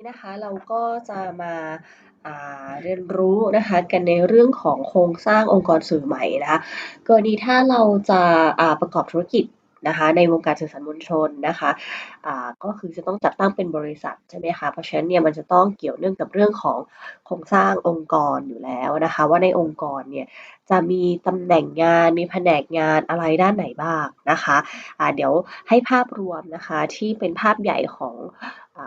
นี้นะคะเราก็จะมาเรียนรู้นะคะกันในเรื่องของโครงสร้างองค์กรสื่อใหม่นะคะกรณีถ้าเราจะาประกอบธุรกิจนะคะในวงการสื่อสารมวลชนนะคะก็คือจะต้องจัดตั้งเป็นบริษัทใช่ไหมคะเพราะฉะนั้นเนี่ยมันจะต้องเกี่ยวเนื่องกับเรื่องของโครงสร้างองค์กรอยู่แล้วนะคะว่าในองค์กรเนี่ยจะมีตำแหน่งงานมีแผนกงานอะไรด้านไหนบ้างนะคะอ่าเดี๋ยวให้ภาพรวมนะคะที่เป็นภาพใหญ่ของ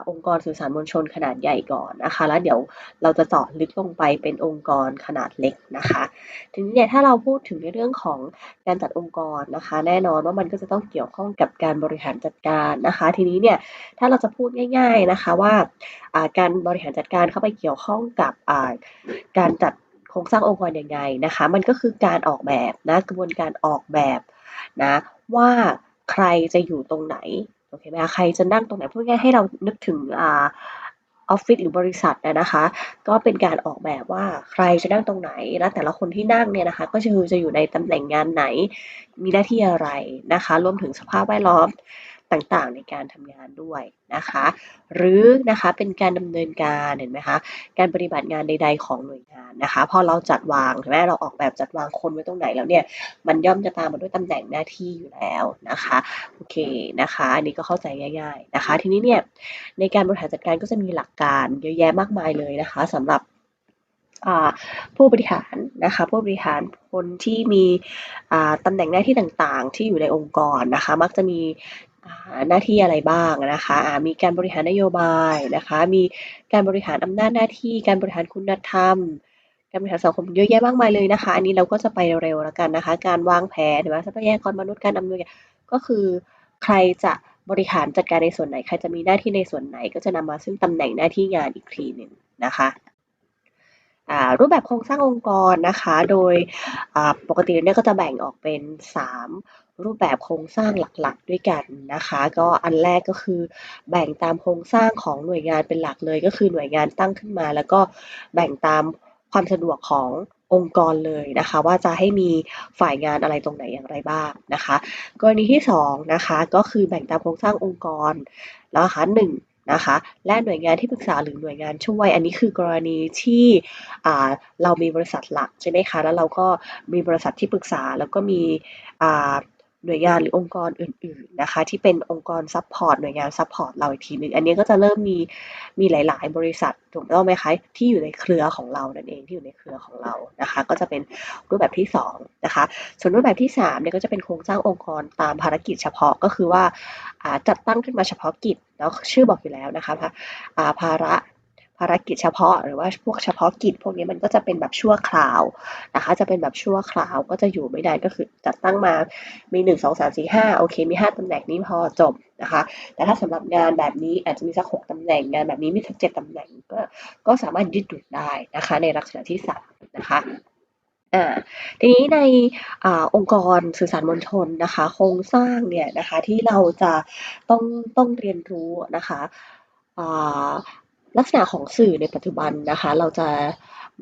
องค์กรสื่อสารมวลชนขนาดใหญ่ก่อนนะคะ แล้วเดี๋ยวเราจะเจาะลึกลงไปเป็นองค์กรขนาดเล็กนะคะ ทีนี้เนี่ยถ้าเราพูดถึงในเรื่องของการจัดองค์กรนะคะ แน่นอนว่ามันก็จะต้องเกี่ยวข้องกับการบริหารจัดการนะคะ ทีนี้เนี่ยถ้าเราจะพูดง่าย ๆนะคะว่าการบริหารจัดการเข้าไปเกี่ยวข้องกับการจัดโครงสร้างองค์กรยังไงนะคะ มันก็คือการออกแบบนะกระบวนการออกแบบนะว่าใครจะอยู่ตรงไหน โอเคไหมคะใครจะนั่งตรงไหนพูดง่ายให้เรานึกถึงอ่าออฟฟิศหรือบริษัทนะคะ ก็เป็นการออกแบบว่าใครจะนั่งตรงไหน และแต่ละคนที่นั่งเนี่ยนะคะ ก็คือจะอยู่ในตำแหน่งงานไหน มีหน้าที่อะไรนะคะ รวมถึงสภาพแวดล้อม ต่างๆ ในการทำงานด้วยนะคะ หรือนะคะเป็นการดำเนินการเห็นไหมคะการปฏิบัติงานใด ๆ ของหน่วยงานนะคะ พอเราจัดวางใช่ไหมเราออกแบบจัดวางคนไว้ตรงไหนแล้วเนี่ยมันย่อมจะตามมาด้วยตำแหน่งหน้าที่อยู่แล้วนะคะโอเคนะคะอันนี้ก็เข้าใจง่าย ๆนะคะ ทีนี้เนี่ยในการบริหารจัดการก็จะมีหลักการเยอะแยะมากมายเลยนะคะสำหรับผู้บริหารนะคะผู้บริหารคนที่มีตำแหน่งหน้าที่ต่างๆ ที่อยู่ในองค์กรนะคะ มักจะมี หน้าที่อะไรบ้างนะคะมีการบริหารนโยบายนะคะ มีการบริหารอำนาจหน้าที่ การบริหารคุณธรรม การบริหารสังคมเยอะแยะมากมายเลยนะคะ อันนี้เราก็จะไปเร็วๆแล้วกันนะคะ การวางแผนหรือว่าทรัพยากรมนุษย์การอำนวยก็คือใครจะบริหารจัดการในส่วนไหน ใครจะมีหน้าที่ในส่วนไหน ก็จะนำมาซึ่งตำแหน่งหน้าที่งานอีกทีหนึ่งนะคะรูปแบบโครงสร้างองค์กรนะคะ โดยปกติเนี่ยก็จะแบ่งออกเป็น 3 รูปแบบโครงสร้างหลักๆ ด้วยกันนะคะ ก็อันแรกก็คือ แบ่งตามโครงสร้างของหน่วยงานเป็นหลักเลย ก็คือหน่วยงานตั้งขึ้นมา แล้วก็แบ่งตามความสะดวกขององค์กรเลยนะคะ ว่าจะให้มีฝ่ายงานอะไรตรงไหนอย่างไรบ้างนะคะ กรณีที่2นะคะก็คือแบ่งตามโครงสร้างองค์กรแล้วนะคะหนึ่งนะคะและหน่วยงานที่ปรึกษาหรือหน่วยงานช่วย อันนี้คือกรณีที่เรามีบริษัทหลักใช่ไหมคะแล้วเราก็มีบริษัทที่ปรึกษาแล้วก็มี หน่วยงานหรือองค์กรอื่นๆนะคะที่เป็นองค์กรซัพพอร์ตหน่วยงานซัพพอร์ตเราอีกทีหนึ่งอันนี้ก็จะเริ่มมีมีหลาย ๆ บริษัทถูกต้องไหมคะที่อยู่ในเครือของเรานั่นเองที่อยู่ในเครือของเรานะคะ ก็จะเป็นรูปแบบที่2นะคะส่วนรูปแบบที่3เนี่ยก็จะเป็นโครงสร้างองค์กรตามภารกิจเฉพาะก็คือว่าจัดตั้งขึ้นมาเฉพาะกิจแล้วชื่อบอกอยู่แล้วนะคะภาระารกิจเฉพาะ หรือว่าพวกเฉพาะกิจพวกนี้มันก็จะเป็นแบบชั่วคราวนะคะ จะเป็นแบบชั่วคราวก็จะอยู่ไม่ได้ก็คือจัดตั้งมามี 1 2 3 4 5โอเคมี 5ตำแหน่งนี้พอจบนะคะ แต่ถ้าสำหรับงานแบบนี้อาจจะมีสัก6ตำแหน่งงานแบบนี้มีสัก7ตำแหน่งก็ก็สามารถยืดหยุ่นได้นะคะ ในลักษณะที่3นะคะทีนี้ในอองค์กรสื่อสารมวลชนนะคะ โครงสร้างเนี่ยนะคะที่เราจะต้องต้องเรียนรู้นะคะ ลักษณะของสื่อในปัจจุบันนะคะ เราจะ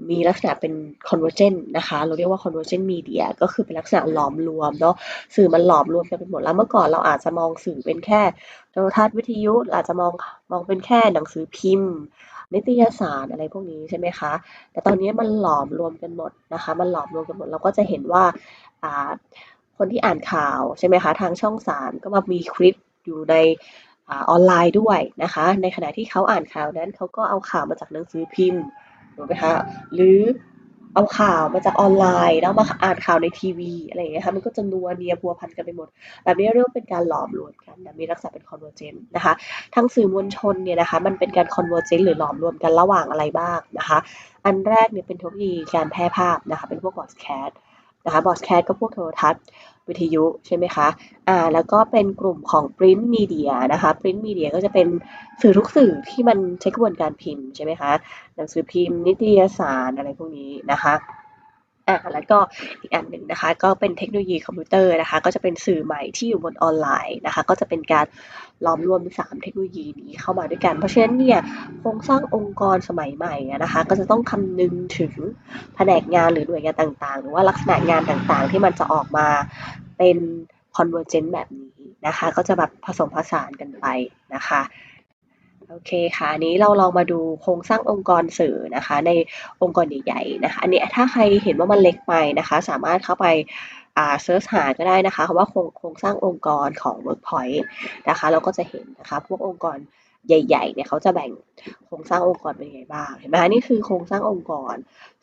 มีลักษณะเป็น convergent นะคะ เราเรียกว่า convergent media ก็คือเป็นลักษณะหลอมรวมเนาะสื่อมันหลอมรวมกันไปหมดแล้วเมื่อก่อนเราอาจจะมองสื่อเป็นแค่โทรทัศน์วิทยุอาจจะมองมองเป็นแค่หนังสือพิมพ์ นิตยสารอะไรพวกนี้ใช่ไหมคะ แต่ตอนนี้มันหลอมรวมกันหมดนะคะ มันหลอมรวมกันหมดเราก็จะเห็นว่าคนที่อ่านข่าวใช่ไหมคะทางช่องสามก็มามีคลิปอยู่ใน ออนไลน์ด้วยนะคะ ในขณะที่เขาอ่านข่าวนั้นเขาก็เอาข่าวมาจากหนังสือพิมพ์ถูกไหมคะหรือเอาข่าวมาจากออนไลน์ แล้วมาอ่านข่าวในทีวีอะไรอย่างเงี้ยค่ะมันก็จะนัวเนียพัวพันกันไปหมด แบบนี้เรียกว่าเป็นการหลอมรวมกันมีลักษณะเป็นคอนเวอร์เจนต์นะคะทั้งสื่อมวลชนเนี่ยนะคะมันเป็นการคอนเวอร์เจนต์หรือหลอมรวมกันระหว่างอะไรบ้างนะคะ อันแรกเนี่ยเป็นเทคโนโลยีการแพร่ภาพนะคะเป็นพวกบอสแคส นะคะบอสแคสก็พวกโทรทัศน์วิทยุใช่ไหมคะอ่าแล้วก็เป็นกลุ่มของ print media นะคะ print media ก็จะเป็นสื่อทุกสื่อที่มันใช้กระบวนการพิมพ์ใช่ไหมคะหนังสือพิมพ์นิตยสารอะไรพวกนี้นะคะ อ่าแล้วก็อีกอันหนึ่งนะคะ ก็เป็นเทคโนโลยีคอมพิวเตอร์นะคะ ก็จะเป็นสื่อใหม่ที่อยู่บนออนไลน์นะคะ ก็จะเป็นการล้อมรวม 3 เทคโนโลยีนี้เข้ามาด้วยกัน เพราะฉะนั้นเนี่ยโครงสร้างองค์กรสมัยใหม่นะคะ ก็จะต้องคำนึงถึงแผนกงานหรือหน่วยงานต่างๆ หรือว่าลักษณะงานต่างๆ ที่มันจะออกมาเป็น convergent แบบนี้นะคะ ก็จะแบบผสมผสานกันไปนะคะ โอเคค่ะนี้เราลองมาดูโครงสร้างองค์กรสื่อนะคะ ในองค์กรใหญ่ๆนะคะ อันนี้ถ้าใครเห็นว่ามันเล็กไปนะคะ สามารถเข้าไปอ่าเซิร์ชหาก็ได้นะคะคำว่าโครงโครงสร้างองค์กรของ Workpoint นะคะ เราก็จะเห็นนะคะ พวกองค์กรใหญ่ๆเนี่ยเขาจะแบ่งโครงสร้างองค์กรเป็นยังไงบ้างเห็นไหมคะนี่คือโครงสร้างองค์กร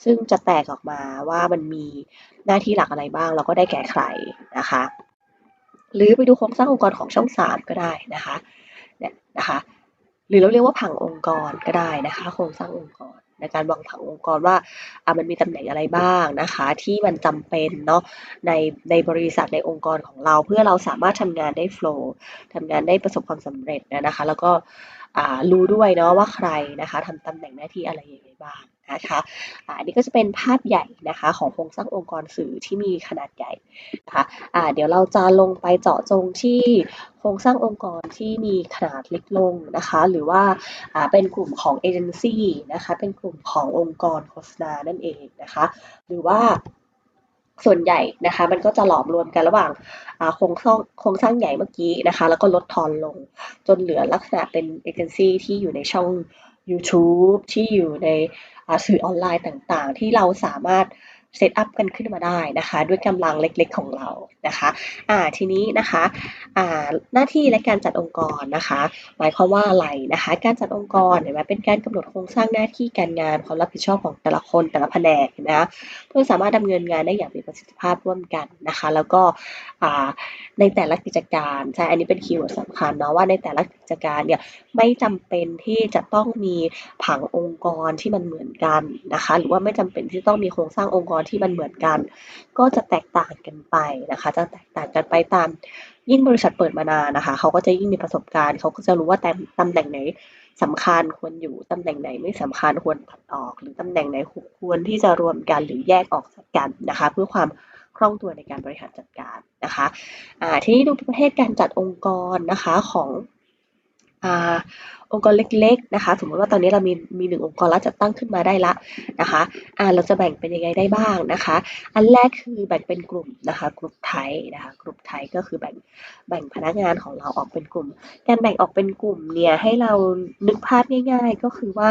ซึ่งจะแตกออกมาว่ามันมีหน้าที่หลักอะไรบ้างแล้วก็ได้แก่ใครนะคะ หรือไปดูโครงสร้างองค์กรของช่องสามก็ได้นะคะเนี่ยนะคะ หรือเราเรียกว่าผังองค์กรก็ได้นะคะ โครงสร้างองค์กรในการวางผังองค์กรว่าอะมันมีตำแหน่งอะไรบ้างนะคะ ที่มันจำเป็นเนาะในในบริษัทในองค์กรของเรา เพื่อเราสามารถทำงานได้โฟล์ทำงานได้ประสบความสำเร็จนะคะ แล้วก็อ่ารู้ด้วยเนาะว่าใครนะคะทำตำแหน่งหน้าที่อะไรยังไงบ้าง นะคะอันนี้ก็จะเป็นภาพใหญ่นะคะของโครงสร้างองค์กรสื่อที่มีขนาดใหญ่นะคะอ่าเดี๋ยวเราจะลงไปเจาะจงที่โครงสร้างองค์กรที่มีขนาดเล็กลงนะคะ หรือว่าอ่าเป็นกลุ่มของเอเจนซี่นะคะเป็นกลุ่มขององค์กรโฆษณานั่นเองนะคะหรือว่าส่วนใหญ่นะคะมันก็จะหลอมรวมกันระหว่างโครงสร้างโครงสร้างใหญ่เมื่อกี้นะคะ แล้วก็ลดทอนลงจนเหลือลักษณะเป็นเอเจนซี่ที่อยู่ในช่อง YouTube ที่อยู่ใน สื่อออนไลน์ต่างๆ ที่เราสามารถ เซตอัพกันขึ้นมาได้นะคะ ด้วยกำลังเล็กๆของเรานะคะอ่าทีนี้นะคะอ่าหน้าที่และการจัดองค์กรนะคะ หมายความว่าอะไรนะคะ การจัดองค์กรเห็นไหมเป็นการกำหนดโครงสร้างหน้าที่การงานความรับผิดชอบของแต่ละคนแต่ละแผนกเห็นไหมคะเพื่อสามารถดำเนินงานได้อย่างมีประสิทธิภาพร่วมกันนะคะ แล้วก็อ่าในแต่ละกิจการใช่อันนี้เป็นคีย์เวิร์ดสำคัญเนาะว่าในแต่ละกิจการเนี่ยไม่จำเป็นที่จะต้องมีผังองค์กรที่มันเหมือนกันนะคะ หรือว่าไม่จำเป็นที่ต้องมีโครงสร้างองค์กรที่มันเหมือนกัน ก็จะแตกต่างกันไปนะคะ จะแตกต่างกันไปตามยิ่งบริษัทเปิดมานานนะคะ เขาก็จะยิ่งมีประสบการณ์ เขาก็จะรู้ว่าแต่ตำแหน่งไหนสำคัญควรอยู่ตำแหน่งไหนไม่สำคัญควรตัดออก หรือตำแหน่งไหนควรที่จะรวมกันหรือแยกออกจากกันนะคะ เพื่อความคล่องตัวในการบริหารจัดการนะคะอ่าทีนี้ดูประเภทการจัดองค์กรนะคะของ องค์กรเล็กๆนะคะสมมติว่าตอนนี้เรามีมีหนึ่งองค์กรแล้วจัดตั้งขึ้นมาได้ละนะคะอ่าเราจะแบ่งเป็นยังไงได้บ้างนะคะ อันแรกคือแบ่งเป็นกลุ่มนะคะกลุ่มไทยนะคะกลุ่มไทยก็คือแบ่งแบ่งพนักงานของเราออกเป็นกลุ่ม การแบ่งออกเป็นกลุ่มเนี่ยให้เรานึกภาพง่าย ๆ ก็คือว่า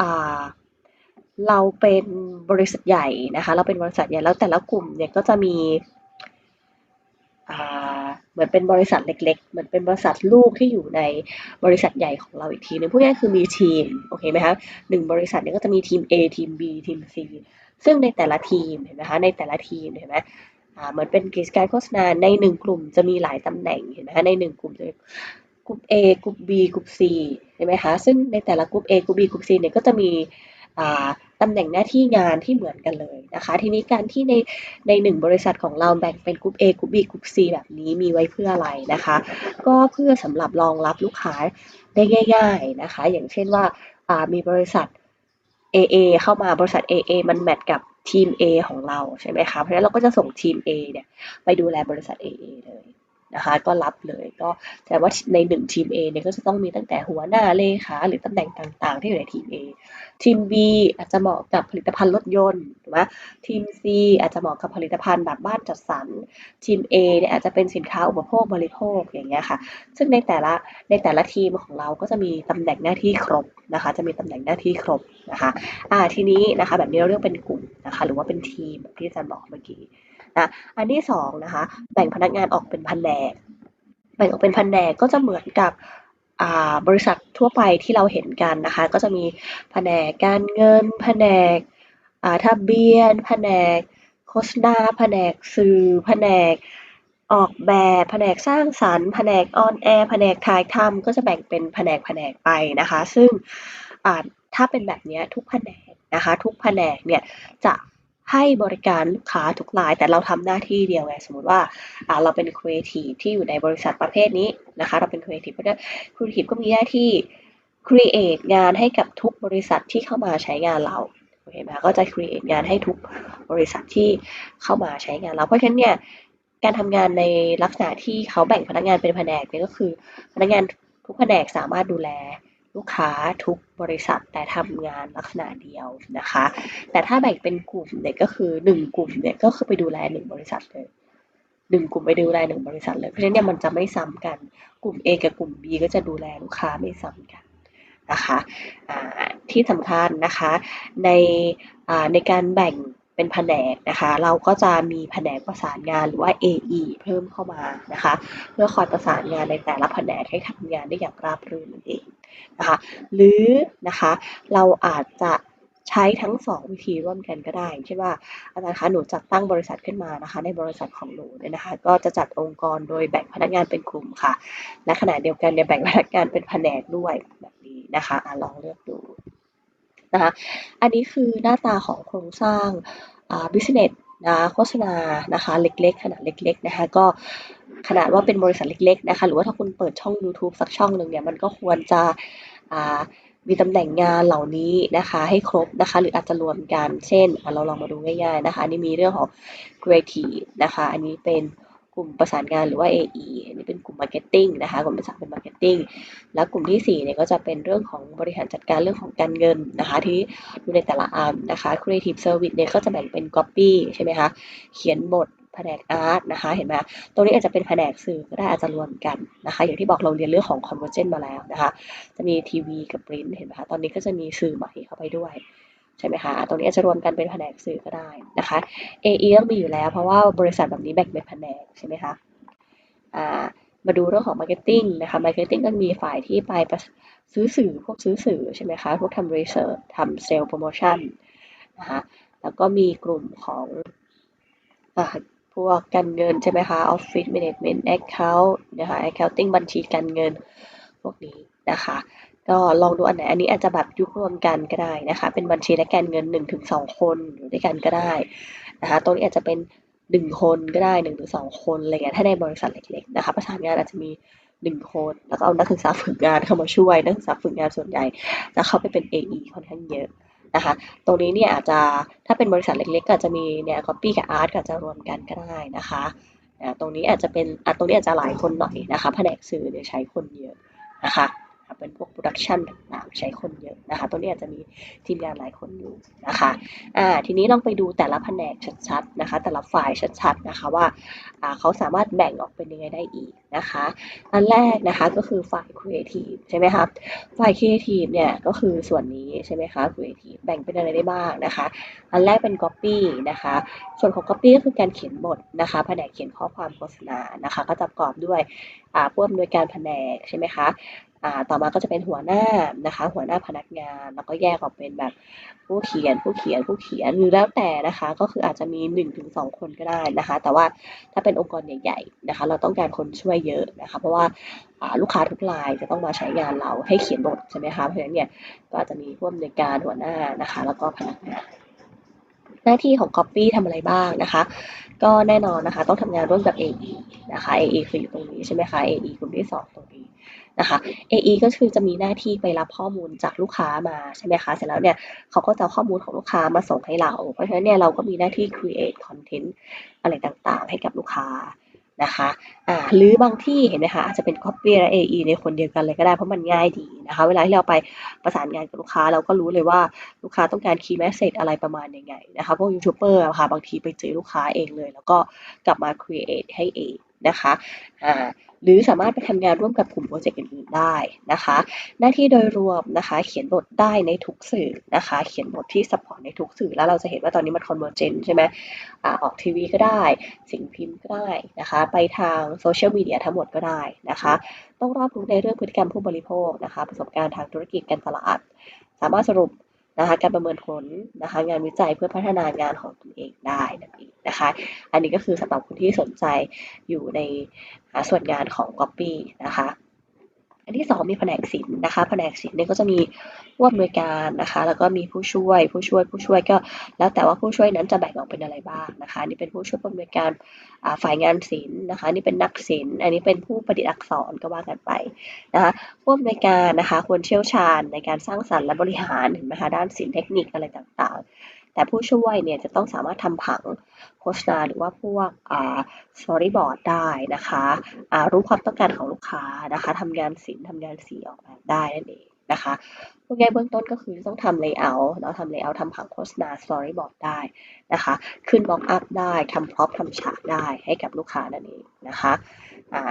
อ่าเราเป็นบริษัทใหญ่นะคะ เราเป็นบริษัทใหญ่แล้วแต่ละกลุ่มเนี่ยก็จะมี เหมือนเป็นบริษัทเล็ก ๆ เหมือนเป็นบริษัทลูกที่อยู่ในบริษัทใหญ่ของเราอีกทีนึงพูดง่ายคือมีทีมโอเคไหมคะหนึ่งบริษัทเนี่ยก็จะมีทีม A ทีม B ทีม C ซึ่งในแต่ละทีมเห็นไหมคะในแต่ละทีมเห็นไหมเหมือนเป็นกิจการโฆษณาในหนึ่งกลุ่มจะมีหลายตำแหน่งเห็นไหมคะในหนึ่งกลุ่มจะกลุ่ม A กลุ่ม B กลุ่ม C เห็นไหมคะซึ่งในแต่ละกลุ่ม A กลุ่ม B กลุ่ม C เนี่ยก็จะมี ตำแหน่งหน้าที่งานที่เหมือนกันเลยนะคะ ทีนี้การที่ในในหนึ่งบริษัทของเราแบ่งเป็นกลุ่ม A กลุ่ม B กลุ่ม C แบบนี้มีไว้เพื่ออะไรนะคะ ก็เพื่อสำหรับรองรับลูกค้าได้ง่าย ๆนะคะ อย่างเช่นว่ามีบริษัท AA เข้ามาบริษัท AA มันแมทกับทีม A ของเราใช่ไหมคะ เพราะฉะนั้นเราก็จะส่งทีม A เนี่ยไปดูแลบริษัท AA เลย นะคะก็รับเลยก็แต่ว่าในหนึ่งทีม A เนี่ยก็จะต้องมีตั้งแต่หัวหน้าเลขาหรือตำแหน่งต่างๆ ที่อยู่ในทีม A ทีม B อาจจะเหมาะกับผลิตภัณฑ์รถยนต์ถูกไหมทีม C อาจจะเหมาะกับผลิตภัณฑ์แบบบ้านจัดสรรทีม A เนี่ยอาจจะเป็นสินค้าอุปโภคบริโภคอย่างเงี้ยค่ะ ซึ่งในแต่ละในแต่ละทีมของเราก็จะมีตำแหน่งหน้าที่ครบนะคะ จะมีตำแหน่งหน้าที่ครบนะคะอ่าทีนี้นะคะแบบนี้เราเรียกเป็นกลุ่มนะคะ หรือว่าเป็นทีมแบบที่อาจารย์บอกเมื่อกี้ นะอันที่สองนะคะแบ่งพนักงานออกเป็นแผนก แบ่งออกเป็นแผนกก็จะเหมือนกับบริษัททั่วไปที่เราเห็นกันนะคะ ก็จะมีแผนกการเงิน แผนกทะเบียน แผนกโฆษณา แผนกสื่อ แผนกออกแบบ แผนกสร้างสรรค์ แผนกออนแอร์ แผนกถ่ายทำก็จะแบ่งเป็นแผนกแผนกไปนะคะ ซึ่งถ้าเป็นแบบนี้ทุกแผนกนะคะ ทุกแผนกเนี่ยจะ ให้บริการลูกค้าทุกราย แต่เราทำหน้าที่เดียวไงสมมติว่าเราเป็นครีเอทีฟที่อยู่ในบริษัทประเภทนี้นะคะ เราเป็นครีเอทีฟเพราะฉะนั้นครีเอทีฟก็มีหน้าที่ครีเอทงานให้กับทุกบริษัทที่เข้ามาใช้งานเราโอเคไหมก็จะครีเอทงานให้ทุกบริษัทที่เข้ามาใช้งานเรา เพราะฉะนั้นเนี่ยการทำงานในลักษณะที่เขาแบ่งพนักงานเป็นแผนกเนี่ยก็คือ พนักงานทุกแผนกสามารถดูแล ลูกค้าทุกบริษัทแต่ทำงานลักษณะเดียวนะคะ แต่ถ้าแบ่งเป็นกลุ่มเนี่ยก็คือหนึ่งกลุ่มเนี่ยก็คือไปดูแลหนึ่งบริษัทเลยหนึ่งกลุ่มไปดูแลหนึ่งบริษัทเลยเพราะฉะนั้นเนี่ยมันจะไม่ซ้ำกัน กลุ่ม A กับกลุ่ม B ก็จะดูแลลูกค้าไม่ซ้ำกันนะคะที่สำคัญนะคะในในการแบ่ง เป็นแผนกนะคะ เราก็จะมีแผนกประสานงานหรือว่า AE เพิ่มเข้ามานะคะ เพื่อคอยประสานงานในแต่ละแผนกให้ทำงานได้อย่างราบรื่นนั่นเองนะคะ หรือนะคะเราอาจจะใช้ทั้งสองวิธีร่วมกันก็ได้เช่นว่าอาจารย์คะหนูจัดตั้งบริษัทขึ้นมานะคะ ในบริษัทของหนูเนี่ยนะคะ ก็จะจัดองค์กรโดยแบ่งพนักงานเป็นกลุ่มค่ะ และขณะเดียวกันเนี่ยแบ่งพนักงานเป็นแผนกด้วยแบบนี้นะคะอะลองเลือกดู นะคะ อันนี้คือหน้าตาของโครงสร้างอ่า business นะโฆษณานะคะเล็กๆ ขนาดเล็กๆนะคะก็ขนาดว่าเป็นบริษัทเล็กๆนะคะหรือว่าถ้าคุณเปิดช่อง YouTube สักช่องหนึ่งเนี่ยมันก็ควรจะมีตำแหน่งงานเหล่านี้นะคะให้ครบนะคะหรืออาจจะรวมกันเช่น เราลองมาดูง่ายๆนะคะนี่มีเรื่องของ creative นะคะอันนี้เป็น ลุ่มประสานงานหรือว่า AE อันนี้เป็นกลุ่ม marketing นะคะ กลุ่มที่สามเป็น marketing แล้วกลุ่มที่4เนี่ยก็จะเป็นเรื่องของบริหารจัดการเรื่องของการเงินนะคะ ที่ดูในแต่ละอันนะคะ creative service เนี่ยก็จะแบ่งเป็น copy ใช่ไหมคะ เขียนบทแผนกอาร์ตนะคะ เห็นไหมตรงนี้อาจจะเป็นแผนกสื่อก็ได้อาจจะรวมกันนะคะ อย่างที่บอกเราเรียนเรื่องของ convergent มาแล้วนะคะ จะมีทีวีกับปริ้นเห็นไหมคะ ตอนนี้ก็จะมีสื่อใหม่เข้าไปด้วย ใช่ไหมคะตรงนี้อาจจะรวมกันเป็นแผนกสื่อก็ได้นะคะ AE ต้องมีอยู่แล้ว เพราะว่าบริษัทแบบนี้แบ่งเป็นแผนกใช่ไหมคะมาดูเรื่องของ Marketing นะคะ Marketing ก็มีฝ่ายที่ไปซื้อสื่อพวกซื้อสื่อใช่ไหมคะพวกทำ research ทำ sale promotion นะคะแล้วก็มีกลุ่มของอพวกการเงินใช่ไหมคะ Office Management Account นะคะ Accounting บัญชีการเงินพวกนี้นะคะ ก็ลองดูอันไหนอันนี้อาจจะแบบยุครวมกันก็ได้นะคะ เป็นบัญชีและการเงิน 1-2 คนอยู่ด้วยกันก็ได้นะคะตรงนี้อาจจะเป็นหนึ่งคนก็ได้หนึ่งถึงสองคนอะไรเงี้ยถ้าในบริษัทเล็กๆนะคะประสานงานอาจจะมีหนึ่งคนแล้วก็เอานักศึกษาฝึกงานเข้ามาช่วยนักศึกษาฝึกงานส่วนใหญ่จะเข้าไปเป็น AE ค่อนข้างเยอะนะคะ ตรงนี้เนี่ยอาจจะถ้าเป็นบริษัทเล็กๆก็จะมีเนี่ย copy กับ art ก็จะรวมกันก็ได้นะคะตรงนี้อาจจะเป็นตรงนี้อาจจะหลายคนหน่อยนะคะแผนกสื่อเนี่ยใช้คนเยอะนะคะ เป็นพวกโปรดักชันต่างๆใช้คนเยอะนะคะ ตัวนี้อาจจะมีทีมงานหลายคนอยู่นะคะอ่าทีนี้ลองไปดูแต่ละแผนกชัดๆนะคะ แต่ละฝ่ายชัดๆนะคะว่าอ่าเขาสามารถแบ่งออกเป็นยังไงได้อีกนะคะอันแรกนะคะก็คือฝ่ายครีเอทีฟใช่ไหมครับฝ่ายครีเอทีฟเนี่ยก็คือส่วนนี้ใช่ไหมคะครีเอทีฟแบ่งเป็นอะไรได้บ้างนะคะ อันแรกเป็น Copy นะคะ ส่วนของ Copy ก็คือการเขียนบทนะคะแผนกเขียนข้อความโฆษณานะคะ ก็จะประกอบด้วยอ่าผู้อำนวยการแผนกใช่ไหมคะ ต่อมาก็จะเป็นหัวหน้านะคะ หัวหน้าพนักงานแล้วก็แยกออกเป็นแบบผู้เขียนผู้เขียนผู้เขียนหรือแล้วแต่นะคะ ก็คืออาจจะมี1นถึงสคนก็ได้นะคะ แต่ว่าถ้าเป็นองค์กรใหญ่ๆนะคะ เราต้องการคนช่วยเยอะนะคะ เพราะว่าลูกค้าทุกรายจะต้องมาใช้งานเราให้เขียนบทใช่ไหมคะเพราะฉะนั้นเนี่ยก็จะมีผู้อำนวยการหัวหน้านะคะ แล้วก็พนักงานหน้าที่ของ Copy ทำอะไรบ้างนะคะ ก็แน่นอนนะคะ ต้องทำงานร่วมกับ AE นะคะ AE คืออยู่ตรงนี้ใช่ไหมคะ AE กลุ่มที่ 2 ตรงนี้ นะคะ AE ก็คือจะมีหน้าที่ไปรับข้อมูลจากลูกค้ามาใช่ไหมคะเสร็จแล้วเนี่ยเขาก็จะข้อมูลของลูกค้ามาส่งให้เรา เพราะฉะนั้นเนี่ยเราก็มีหน้าที่ create content อะไรต่างๆ ให้กับลูกค้านะคะอ่าหรือบางที่เห็นไหมคะอาจจะเป็น copy และ AE ในคนเดียวกันเลยก็ได้เพราะมันง่ายดีนะคะ เวลาที่เราไปประสานงานกับลูกค้าเราก็รู้เลยว่าลูกค้าต้องการ key message อะไรประมาณยังไงนะคะพวกยูทูบเบอร์ค่ะบางทีไปเจอลูกค้าเองเลย แล้วก็กลับมา create ให้เองนะคะอ่า หรือสามารถไปทำงานร่วมกับกลุ่มโปรเจกต์อื่นๆได้นะคะ หน้าที่โดยรวมนะคะ เขียนบทได้ในทุกสื่อนะคะ เขียนบทที่สปอร์ตในทุกสื่อ แล้วเราจะเห็นว่าตอนนี้มันคอนเวอร์เจนใช่ไหมอออกทีวีก็ได้ สิ่งพิมพ์ก็ได้นะคะ ไปทางโซเชียลมีเดียทั้งหมดก็ได้นะคะ ต้องรอบรู้ในเรื่องพฤติกรรมผู้บริโภคนะคะ ประสบการณ์ทางธุรกิจการตลาด สามารถสรุป นะคะการประเมินผลนะคะงานวิจัยเพื่อพัฒนางานของตนเองได้นั่นเองนะคะ อันนี้ก็คือสำหรับคนที่สนใจอยู่ในส่วนงานของ Copy นะคะ อันที่ 2 มีแผนกศิลป์นะคะแผนกศิลป์เนี่ยก็จะมีผู้อำนวยการนะคะ แล้วก็มีผู้ช่วย ผู้ช่วยผู้ช่วยก็ แล้วแต่ว่าผู้ช่วยนั้นจะแบ่งออกเป็นอะไรบ้างนะคะนี่เป็นผู้ช่วยผู้อำนวยการฝ่ายงานศิลป์นะคะนี่เป็นนักศิลป์อันนี้เป็นผู้ประดิษฐ์อักษรก็ว่ากันไปนะคะผู้อำนวยการนะคะควรเชี่ยวชาญในการสร้างสรรค์และบริหารเห็นไหมคะด้านศิลป์เทคนิคอะไรต่างๆ แต่ผู้ช่วยเนี่ยจะต้องสามารถทำผังโฆษณาหรือว่าพวกอ่าสตอรี่บอร์ดได้นะคะอ่ารู้ความต้องการของลูกค้านะคะทำงานศิลป์ทำงานสีออกแบบได้นั่นเองนะคะ พวกแง่เบื้องต้นก็คือต้องทำ layout เราทำ layout ทำผังโฆษณา storyboard ได้นะคะ ขึ้น mock up ได้ทำ prop ทำฉากได้ให้กับลูกค้านั่นเองนะคะ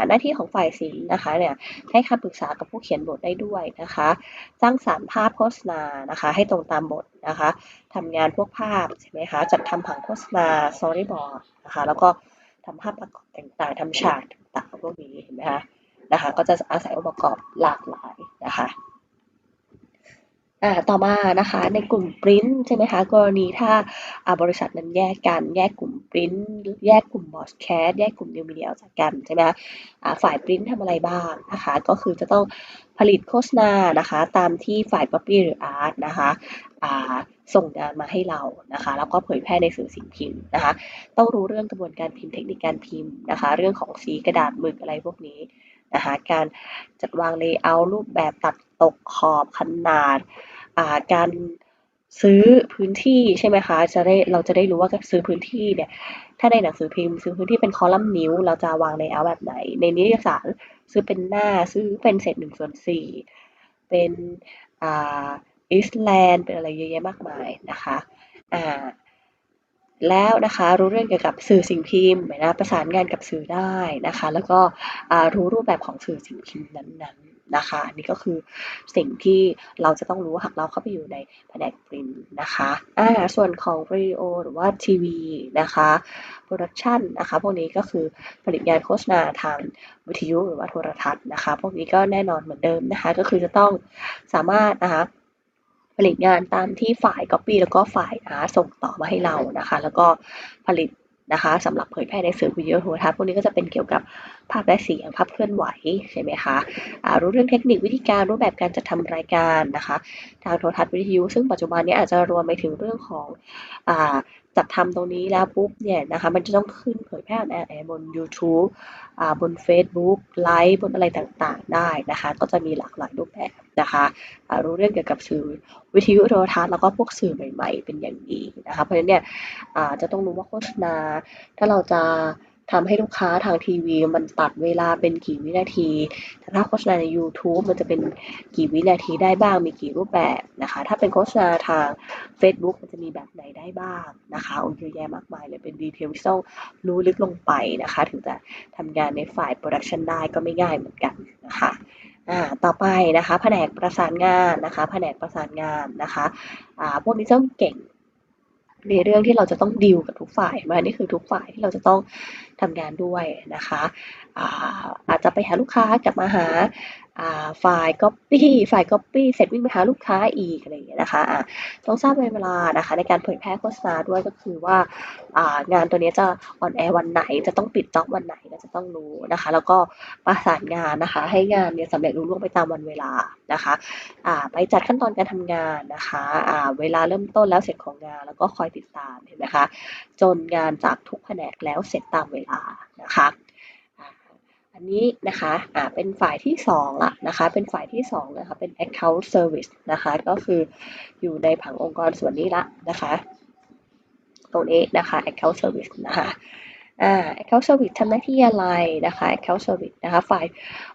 หน้าที่ของฝ่ายศิลป์นะคะเนี่ยให้คำปรึกษากับผู้เขียนบทได้ด้วยนะคะสร้างสารรค์ภาพโฆษณานะคะให้ตรงตามบทนะคะทำงานพวกภาพใช่ไหมคะจัดทำผังโฆษณา storyboard นะคะแล้วก็ทำภาพประกอบต่างๆทำฉากต่างๆพวกนี้เห็นไหมคะนะคะก็จะอาศัยองค์ประกอบหลากหลายนะคะ อ่าต่อมานะคะในกลุ่มปริ้นใช่ไหมคะกรณีถ้าบริษัทนั้นแยกกันแยกกลุ่มปริ้นแยกกลุ่มบอสแคสแยกกลุ่มนิวมีเดียออกจากกันใช่ไหมคะฝ่ายปริ้นทำอะไรบ้างนะคะก็คือจะต้องผลิตโฆษณานะคะตามที่ฝ่าย Copy หรือ Art นะคะส่งงานมาให้เรานะคะแล้วก็เผยแพร่ในสื่อสิ่งพิมพ์นะคะต้องรู้เรื่องกระบวนการพิมพ์เทคนิคการพิมพ์นะคะเรื่องของสีกระดาษหมึกอะไรพวกนี้ นะคะการจัดวางเลเยอร์รูปแบบตัดตกขอบขนาดการซื้อพื้นที่ใช่ไหมคะ จะได้เราจะได้รู้ว่าซื้อพื้นที่เนี่ย ถ้าในหนังสือพิมพ์ ซื้อพื้นที่เป็นคอลัมน์นิ้ว เราจะวางในเอาแบบไหน ในนิตยสารซื้อเป็นหน้าซื้อเป็นเศษหนึ่งส่วนสี่เป็นอ่าอิสแลนด์เป็นอะไรเยอะแยะมากมายนะคะอ่า แล้วนะคะรู้เรื่องเกี่ยวกับสื่อสิ่งพิมพ์นะประสานงานกับสื่อได้นะคะ แล้วก็รู้รูปแบบของสื่อสิ่งพิมพ์นั้นๆนะคะอันนี้ก็คือสิ่งที่เราจะต้องรู้หากเราเข้าไปอยู่ในแผนกปริ้นนะคะอ่าส่วนของวิดีโอหรือว่าทีวีนะคะโปรดักชันนะคะพวกนี้ก็คือผลิตงานโฆษณาทางวิทยุหรือว่าโทรทัศน์นะคะ พวกนี้ก็แน่นอนเหมือนเดิมนะคะ ก็คือจะต้องสามารถนะคะ ผลิตงานตามที่ฝ่าย Copy แล้วก็ฝ่ายอาร์ส่งต่อมาให้เรานะคะ แล้วก็ผลิตนะคะสำหรับเผยแพร่ในสื่อวิดีโอโทรทัศน์พวกนี้ก็จะเป็นเกี่ยวกับภาพและเสียงภาพเคลื่อนไหวใช่ไหมคะรู้เรื่องเทคนิควิธีการรูปแบบการจัดทำรายการนะคะ ทางโทรทัศน์วิทยุซึ่งปัจจุบันนี้อาจจะรวมไปถึงเรื่องของ จัดทำตรงนี้แล้วปุ๊บเนี่ยนะคะมันจะต้องขึ้นเผยแพร่บน YouTube บน Facebook ไลฟ์บนอะไรต่างๆ ได้นะคะ ก็จะมีหลากหลายรูปแบบนะคะรู้เรื่องเกี่ยวกับสื่อวิทยุโทรทัศน์แล้วก็พวกสื่อใหม่ ๆ เป็นอย่างดีนะคะเพราะฉะนั้นเนี่ยจะต้องรู้ว่าโฆษณาถ้าเราจะ ทำให้ลูกค้าทางทีวีมันตัดเวลาเป็นกี่วินาที แต่ถ้าโฆษณาใน YouTube มันจะเป็นกี่วินาทีได้บ้าง มีกี่รูปแบบนะคะ ถ้าเป็นโฆษณาทาง Facebook มันจะมีแบบไหนได้บ้างนะคะโอ้เยอะแยะมากมายเลยเป็นดีเทลที่ต้องรู้ลึกลงไปนะคะ ถึงจะทำงานในฝ่ายโปรดักชันได้ก็ไม่ง่ายเหมือนกันนะคะต่อไปนะคะแผนกประสานงานนะคะแผนกประสานงานนะคะพวกนี้ต้องเก่ง ในเรื่องที่เราจะต้องดิวกับทุกฝ่ายมานี่คือทุกฝ่ายที่เราจะต้องทำงานด้วยนะคะ อาอาจจะไปหาลูกค้ากลับมาหาฝ่ายก๊อปปี้ฝ่ายก๊อปปี้เสร็จวิ่งไปหาลูกค้าอีกอะไรอย่างเงี้ยนะคะะต้องทราบเวลานะคะในการเผยแพร่โฆษณาด้วยก็คือว่างานตัวนี้จะออนแอร์วันไหน จะต้องปิดจ็อบวันไหนก็จะต้องรู้นะคะ แล้วก็ประสานงานนะคะ ให้งานเนี่ยสำเร็จรุ่งร่วงไปตามวันเวลานะคะไปจัดขั้นตอนการทำงานนะคะเวลาเริ่มต้นแล้วเสร็จของงานแล้วก็คอยติดตามเห็นไหมคะจนงานจากทุกแผนกแล้วเสร็จตามเวลานะคะ อันนี้นะคะอ่าเป็นฝ่ายที่2ละนะคะ เป็นฝ่ายที่2นะคะ เป็น account service นะคะ ก็คืออยู่ในผังองค์กรส่วนนี้ละนะคะ ตรงนี้นะคะ account service นะคะอ่า account service ทำหน้าที่อะไรนะคะ account service นะคะ ฝ่าย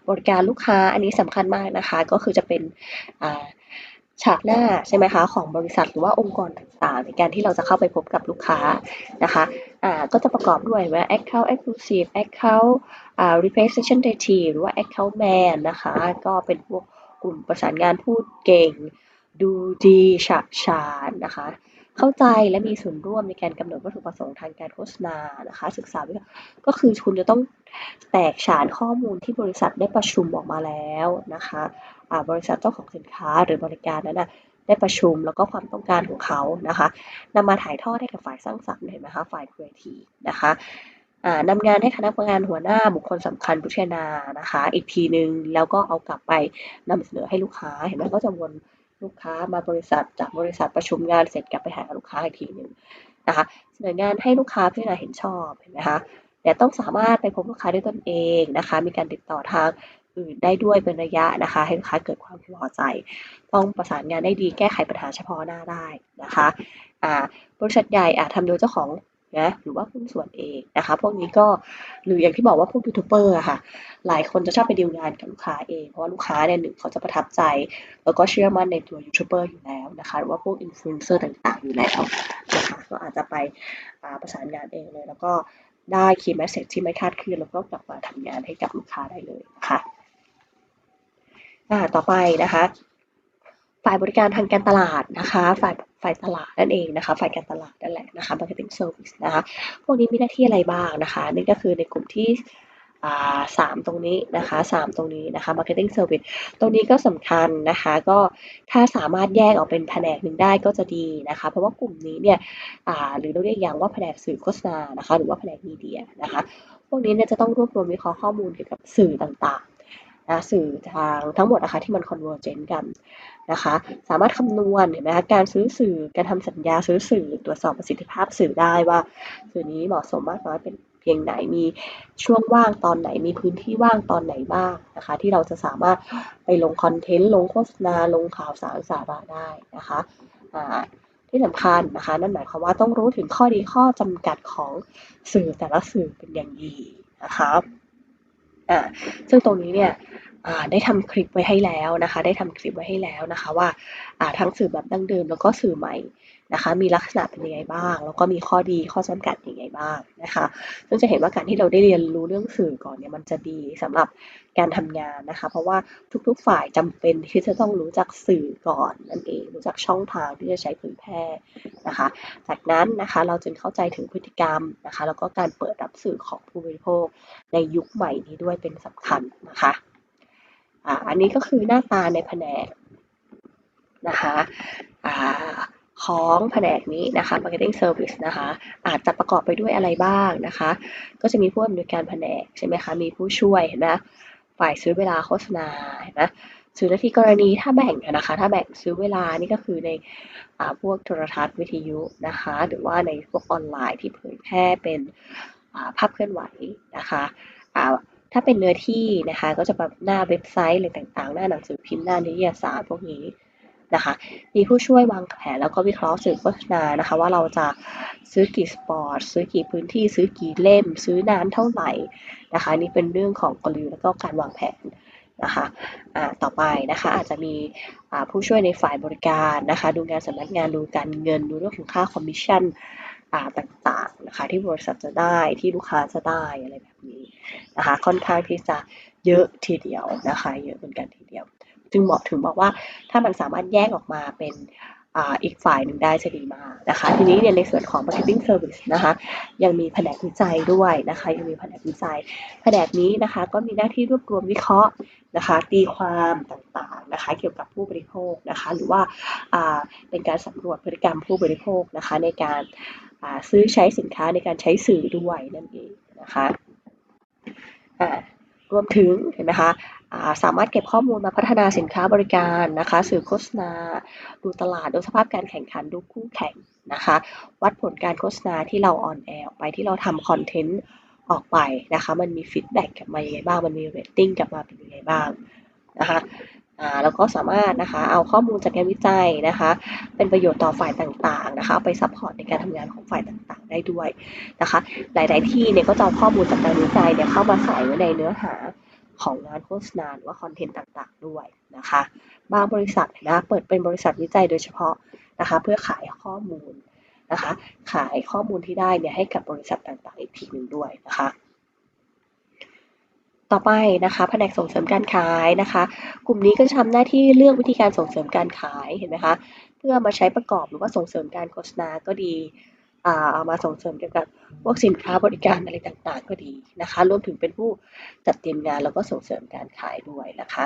บริการลูกค้าอันนี้สำคัญมากนะคะ ก็คือจะเป็นอ่า ฉากหน้าใช่ไหมคะของบริษัทหรือว่าองค์กรต่างๆ ในการที่เราจะเข้าไปพบกับลูกค้านะคะอ่าก็จะประกอบด้วยว่า account exclusive account อ่า representation หรือว่า account man นะคะก็เป็นพวกกลุ่มประสานงานพูดเก่ง ดูดีฉะฉานนะคะเข้าใจและมีส่วนร่วมในการกำหนดวัตถุประสงค์ทางการโฆษณานะคะ ศึกษาวิเคราะห์ก็คือคุณจะต้องแตกฉานข้อมูลที่บริษัทได้ประชุมออกมาแล้วนะคะ บริษัทเจ้าของสินค้าหรือบริการนั้นนะได้ประชุมแล้วก็ความต้องการของเขานะคะนำมาถ่ายทอดให้กับฝ่ายสร้างสรรค์เห็นไหมคะฝ่ายครีเอทีฟนะคะนำงานให้คณะกรรมการหัวหน้าบุคคลสำคัญพิจารณานะคะ อีกทีหนึ่งแล้วก็เอากลับไปนำเสนอให้ลูกค้าเห็นไหมก็จะวนลูกค้ามาบริษัทจากบริษัทประชุมงานเสร็จกลับไปหาลูกค้าอีกทีหนึ่งนะคะเสนองานให้ลูกค้าพิจารณาเห็นชอบเห็นไหมคะแต่ต้องสามารถไปพบลูกค้าด้วยตนเองนะคะ มีการติดต่อทาง อื่นได้ด้วยเป็นระยะนะคะ ให้ลูกค้าเกิดความพอใจ ต้องประสานงานได้ดีแก้ไขปัญหาเฉพาะหน้าได้นะคะบริษัทใหญ่อาจทำโดยเจ้าของนะหรือว่าหุ้นส่วนเองนะคะ พวกนี้ก็หรืออย่างที่บอกว่าพวกยูทูบเบอร์อะค่ะ หลายคนจะชอบไปดีลงานกับลูกค้าเองเพราะว่าลูกค้าเนี่ยหนึ่งเขาจะประทับใจ แล้วก็เชื่อมั่นในตัวยูทูบเบอร์อยู่แล้วนะคะหรือว่าพวกอินฟลูเอนเซอร์ต่างๆ อยู่แล้วนะคะก็อาจจะไปอ่าประสานงานเองเลย แล้วก็ได้คีย์แมสเซจที่ไม่คาดเคลื่อนแล้วก็กลับมาทำงานให้กับลูกค้าได้เลยนะคะ ต่อไปนะคะ ฝ่ายบริการทางการตลาดนะคะ ฝ่ายฝ่ายตลาดนั่นเองนะคะ ฝ่ายการตลาดนั่นแหละนะคะ marketing service นะคะ พวกนี้มีหน้าที่อะไรบ้างนะคะนี่ก็คือในกลุ่มที่สามตรงนี้นะคะสามตรงนี้นะคะ marketing service ตรงนี้ก็สำคัญนะคะ ก็ถ้าสามารถแยกออกเป็นแผนกหนึ่งได้ก็จะดีนะคะ เพราะว่ากลุ่มนี้เนี่ยหรือเราเรียกอย่างว่าแผนกสื่อโฆษณานะคะ หรือว่าแผนกมีเดียนะคะ พวกนี้เนี่ยจะต้องรวบรวมวิเคราะห์ข้อมูลเกี่ยวกับสื่อต่าง นะสื่อทางทั้งหมดนะคะที่มัน convergent กันนะคะ สามารถคำนวณเห็นไหมคะการซื้อสื่อการทำสัญญาซื้อสื่อตรวจสอบประสิทธิภาพสื่อได้ว่า สื่อนี้เหมาะสมมากน้อยเป็นเพียงไหนมีช่วงว่างตอนไหนมีพื้นที่ว่างตอนไหนบ้างนะคะ ที่เราจะสามารถไปลงคอนเทนต์ลงโฆษณาลงข่าวสารสาระได้นะคะที่สำคัญนะคะ นั่นหมายความว่าต้องรู้ถึงข้อดีข้อจำกัดของสื่อแต่ละสื่อเป็นอย่างดีนะคะ อ่าซึ่งตรงนี้เนี่ยได้ทำคลิปไว้ให้แล้วนะคะ ได้ทำคลิปไว้ให้แล้วนะคะ ว่าทั้งสื่อแบบดั้งเดิมแล้วก็สื่อใหม่ นะคะ มีลักษณะเป็นยังไงบ้าง แล้วก็มีข้อดีข้อจำกัดยังไงบ้างนะคะ ซึ่งจะเห็นว่าการที่เราได้เรียนรู้เรื่องสื่อก่อนเนี่ยมันจะดีสำหรับการทำงานนะคะ เพราะว่าทุกๆฝ่ายจำเป็นที่จะต้องรู้จักสื่อก่อนนั่นเอง รู้จักช่องทางที่จะใช้เผยแพร่นะคะ จากนั้นนะคะเราจึงเข้าใจถึงพฤติกรรมนะคะ แล้วก็การเปิดรับสื่อของผู้บริโภคในยุคใหม่นี้ด้วยเป็นสำคัญนะคะอ่าอันนี้ก็คือหน้าตาในแผนกนะคะอ่า ของแผนกนี้นะคะ marketing service นะคะ อาจจะประกอบไปด้วยอะไรบ้างนะคะ ก็จะมีผู้อำนวยการแผนกใช่ไหมคะ มีผู้ช่วยเห็นไหมฝ่ายซื้อเวลาโฆษณาเห็นไหมซื้อนาทีกรณีถ้าแบ่งนะคะ ถ้าแบ่งซื้อเวลานี่ก็คือในอ่าพวกโทรทัศน์วิทยุนะคะ หรือว่าในพวกออนไลน์ที่เผยแพร่เป็นอ่าภาพเคลื่อนไหวนะคะอ่าถ้าเป็นเนื้อที่นะคะ ก็จะแบบหน้าเว็บไซต์อะไรต่างๆ หน้าหนังสือพิมพ์หน้านิตยสารพวกนี้ นะคะ มีผู้ช่วยวางแผนแล้วก็วิเคราะห์สื่อโฆษณานะคะ ว่าเราจะซื้อกี่สปอร์ตซื้อกี่พื้นที่ซื้อกี่เล่ม ซื้อนานเท่าไหร่นะคะนี่เป็นเรื่องของกลยุทธ์แล้วก็การวางแผนนะคะอ่าต่อไปนะคะอาจจะมีผู้ช่วยในฝ่ายบริการนะคะ ดูงานสำนักงานดูการเงินดูเรื่องของค่าคอมมิชชั่นต่างๆนะคะที่บริษัทจะได้ที่ลูกค้าจะได้อะไรแบบนี้นะคะค่อนข้างที่จะเยอะทีเดียวนะคะ เยอะเหมือนกันทีเดียว จึงบอกถึงบอกว่าถ้ามันสามารถแยกออกมาเป็นอีกฝ่ายหนึ่งได้จะดีมากนะคะ ทีนี้เนี่ยในส่วนของ marketing service นะคะ ยังมีแผนกวิจัยด้วยนะคะ ยังมีแผนกวิจัย แผนกนี้นะคะก็มีหน้าที่รวบรวมวิเคราะห์นะคะ ตีความต่างๆนะคะ เกี่ยวกับผู้บริโภคนะคะ หรือว่าเป็นการสำรวจพฤติกรรมผู้บริโภคนะคะ ในการซื้อใช้สินค้าในการใช้สื่อด้วยนั่นเองนะคะอ่า รวมถึงเห็นไหมคะสามารถเก็บข้อมูลมาพัฒนาสินค้าบริการนะคะ สื่อโฆษณา ดูตลาด ดูสภาพการแข่งขัน ดูคู่แข่งนะคะ วัดผลการโฆษณาที่เราออนแอร์ไปที่เราทำคอนเทนต์ออกไปนะคะ มันมีฟีดแบ็กกลับมายังไงบ้าง มันมีเรตติ้งกลับมาเป็นยังไงบ้างนะคะ แล้วก็สามารถนะคะเอาข้อมูลจากงานวิจัยนะคะ เป็นประโยชน์ต่อฝ่ายต่างๆนะคะ ไปซัพพอร์ตในการทำงานของฝ่ายต่างๆ ได้ด้วยนะคะ หลาย ๆ ที่เนี่ยก็จะเอาข้อมูลจากการวิจัยเนี่ยเข้ามาใส่ไว้ในเนื้อหาของงานโฆษณาหรือว่าคอนเทนต์ต่างๆ ด้วยนะคะ บางบริษัทนะเปิดเป็นบริษัทวิจัยโดยเฉพาะนะคะ เพื่อขายข้อมูลนะคะ ขายข้อมูลที่ได้เนี่ยให้กับบริษัทต่างๆ อีกทีหนึ่งด้วยนะคะ ต่อไปนะคะแผนกส่งเสริมการขายนะคะ กลุ่มนี้ก็จะทำหน้าที่เลือกวิธีการส่งเสริมการขายเห็นไหมคะเพื่อมาใช้ประกอบหรือว่าส่งเสริมการโฆษณาก็ดีเอามาส่งเสริมเกี่ยวกับพวกสินค้าบริการอะไรต่างๆ ก็ดีนะคะ รวมถึงเป็นผู้จัดเตรียมงานแล้วก็ส่งเสริมการขายด้วยนะคะ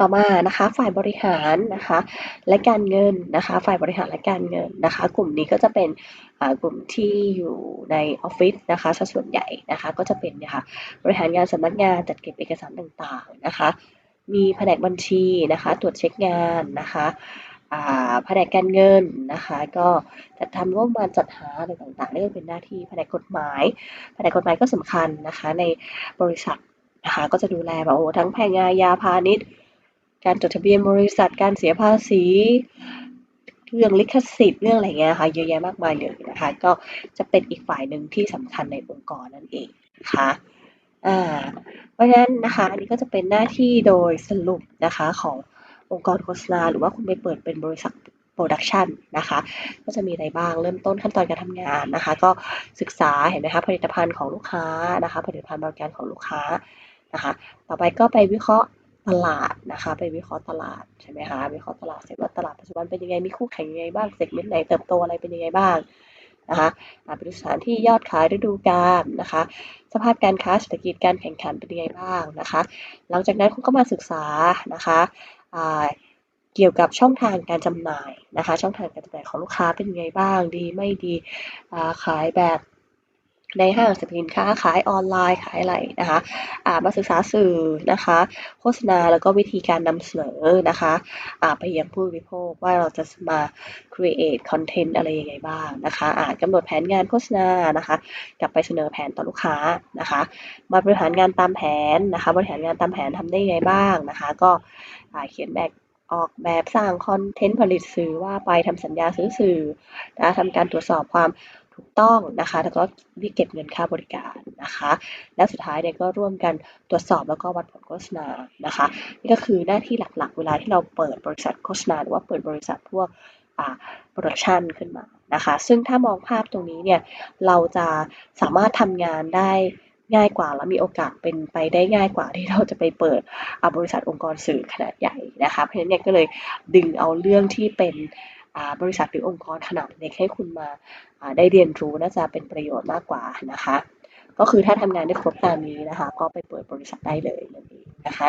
ต่อมานะคะฝ่ายบริหารนะคะและการเงินนะคะฝ่ายบริหารและการเงินนะคะ กลุ่มนี้ก็จะเป็นกลุ่มที่อยู่ในออฟฟิศนะคะส่วนใหญ่นะคะก็จะเป็นนี่ยค่ะบริหารงานสำนักงานจัดเก็บเอกสารต่างๆนะคะมีแผนกบัญชีนะคะตรวจเช็คงานนะคะแผนกการเงินนะคะก็จัดทำร่วมารจัดหาอะไรต่างๆนี่ก็เป็นหน้าที่แผนกกฎหมายแผนกกฎหมายก็สำคัญนะคะในบริษัทนะคะก็จะดูแลแบบโอ้ทั้งแผนงานยาพาณิชย์ การจดทะเบียนบริษัทการเสียภาษีเรื่องลิขสิทธิ์เรื่องอะไรเงี้ยค่ะเยอะแยะมากมายเลยนะคะก็จะเป็นอีกฝ่ายหนึ่งที่สำคัญในองค์กรนั่นเองนะคะอ่าเพราะฉะนั้นนะคะอันนี้ก็จะเป็นหน้าที่โดยสรุปนะคะขององค์กรโฆษณาหรือว่าคุณไปเปิดเป็นบริษัทโปรดักชันนะคะก็จะมีอะไรบ้างเริ่มต้นขั้นตอนการทำงานนะคะ ก็ศึกษาเห็นไหมคะผลิตภัณฑ์ของลูกค้านะคะ ผลิตภัณฑ์บริการของลูกค้านะคะ ต่อไปก็ไปวิเคราะห์ ตลาดนะคะ ไปวิเคราะห์ตลาดใช่ไหมคะวิเคราะห์ตลาดเสร็จว่าตลาดปัจจุบันเป็นยังไงมีคู่แข่งยังไงบ้างเซกเมนต์ไหนเติบโตอะไรเป็นยังไงบ้างนะคะไปดูสถานที่ยอดขายฤดูกาลนะคะ สภาพการค้าเศรษฐกิจการแข่งขันเป็นยังไงบ้างนะคะ หลังจากนั้นคุณก็มาศึกษานะคะเกี่ยวกับช่องทางการจำหน่ายนะคะ ช่องทางการจำหน่ายของลูกค้าเป็นยังไงบ้างดีไม่ดีขายแบบ ในห้างสรรพสินค้าขายออนไลน์ขายอะไรนะคะะมาศึกษาสื่อนะคะ โฆษณาแล้วก็วิธีการนำเสนอนะคะะไปยังผู้บริโภคว่าเราจะมา create content อะไรยังไงบ้างนะคะะกำหนดแผนงานโฆษณานะคะกลับไปเสนอแผนต่อลูกค้านะคะ มาบริหารงานตามแผนนะคะบริหารงานตามแผนทำได้ยังไงบ้างนะคะ ก็เขียนแบบออกแบบสร้างคอนเทนต์ผลิตสื่อว่าไปทำสัญญาซื้อสื่อนะทำการตรวจสอบความถูกต้องนะคะ แล้วก็วิเก็บเงินค่าบริการนะคะ และสุดท้ายเนี่ยก็ร่วมกันตรวจสอบแล้วก็วัดผลโฆษณานะคะ นี่ก็คือหน้าที่หลักๆ เวลาที่เราเปิดบริษัทโฆษณาหรือว่าเปิดบริษัทพวกโปรดักชันขึ้นมานะคะ ซึ่งถ้ามองภาพตรงนี้เนี่ยเราจะสามารถทำงานได้ง่ายกว่าและมีโอกาสเป็นไปได้ง่ายกว่าที่เราจะไปเปิดบริษัทองค์กรสื่อขนาดใหญ่นะคะ เพราะฉะนั้นเนี่ยก็เลยดึงเอาเรื่องที่เป็น บริษัทหรือองค์กรขนาดเล็กให้คุณมาได้เรียนรู้น่าจะเป็นประโยชน์มากกว่านะคะ ก็คือถ้าทำงานได้ครบตามนี้นะคะ ก็ไปเปิดบริษัทได้เลยนั่นเองนะคะ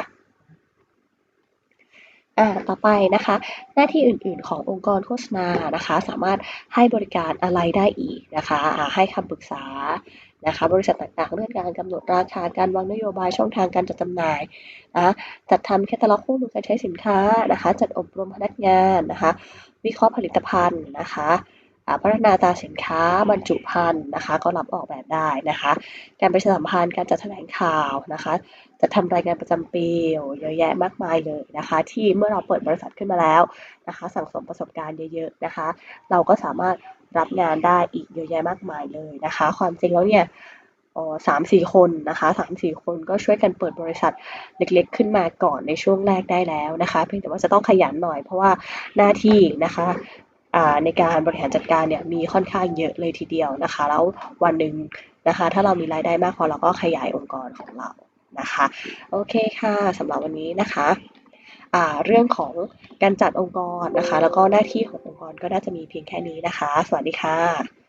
ต่อไปนะคะ หน้าที่อื่นๆ ขององค์กรโฆษณานะคะ สามารถให้บริการอะไรได้อีกนะคะให้คำปรึกษานะคะบริษัทต่างๆ เรื่องการกำหนดราคาการวางนโยบายช่องทางการจัดจำหน่ายนะจัดทำแคตตาล็อกคู่มือการใช้สินค้านะคะ จัดอบรมพนักงานนะคะ วิเคราะห์ผลิตภัณฑ์นะคะพัฒนาตาสินค้าบรรจุภัณฑ์นะคะก็รับออกแบบได้นะคะ การประชาสัมพันธ์การจัดแถลงข่าวนะคะจะทำรายงานประจำปีเยอะแยะมากมายเลยนะคะ ที่เมื่อเราเปิดบริษัทขึ้นมาแล้วนะคะ สั่งสมประสบการณ์เยอะๆนะคะ เราก็สามารถรับงานได้อีกเยอะแยะมากมายเลยนะคะ ความจริงแล้วเนี่ย สามสี่คนนะคะสามสี่คนก็ช่วยกันเปิดบริษัทเล็กๆ ขึ้นมาก่อนในช่วงแรกได้แล้วนะคะ เพียงแต่ว่าจะต้องขยันหน่อยเพราะว่าหน้าที่นะคะในการบริหารจัดการเนี่ยมีค่อนข้างเยอะเลยทีเดียวนะคะ แล้ววันหนึ่งนะคะ ถ้าเรามีรายได้มากพอเราก็ขยายองค์กรของเรานะคะ โอเคค่ะสำหรับวันนี้นะคะเรื่องของการจัดองค์กรนะคะ แล้วก็หน้าที่ขององค์กรก็น่าจะมีเพียงแค่นี้นะคะ สวัสดีค่ะ